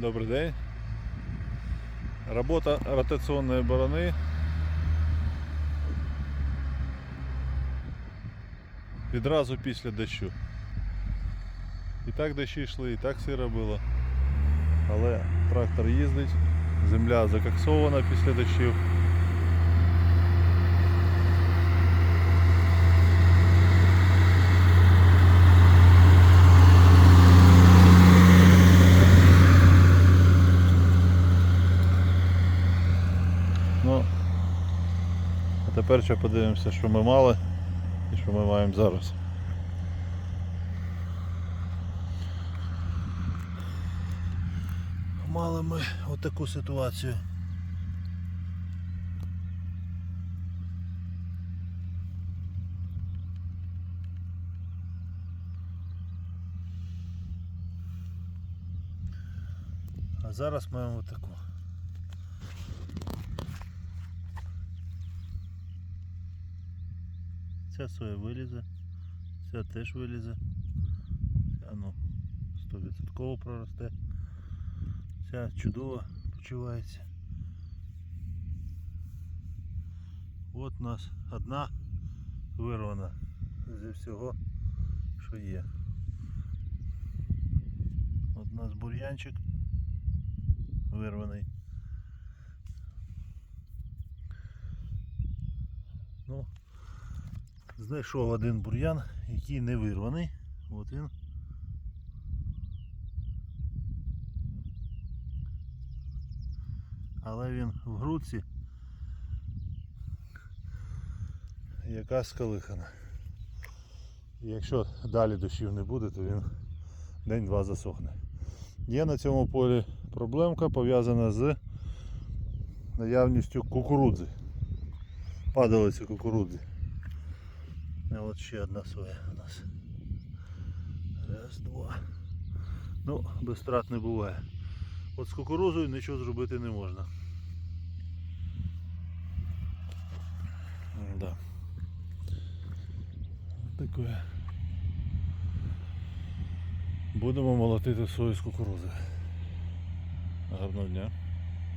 Добрий день. Робота ротаційної борони. Відразу після дощу. І так дощі йшли, і так сиро було. Але трактор їздить, земля закоксована після дощів. Ну, а тепер ще подивимося, що ми мали і що ми маємо зараз. Мали ми отаку ситуацію. А зараз маємо отаку. Ця соя вилізе, ця теж вилізе. Ця ну 100% проросте. Ця чудово почувається. От у нас одна вирвана зі всього, що є. От у нас бур'янчик вирваний. Ну, знайшов один бур'ян, який не вирваний. От він. Але він в грудці яка скалихана. Якщо далі дощів не буде, то він день-два засохне. Є на цьому полі проблемка пов'язана з наявністю кукурудзи. Падалиці кукурудзи. А от ще одна соя у нас. Раз, два. Ну, без втрат не буває. От з кукурузою нічого зробити не можна. Да. Таке. Будемо молотити сою з кукурузи. Гарного дня.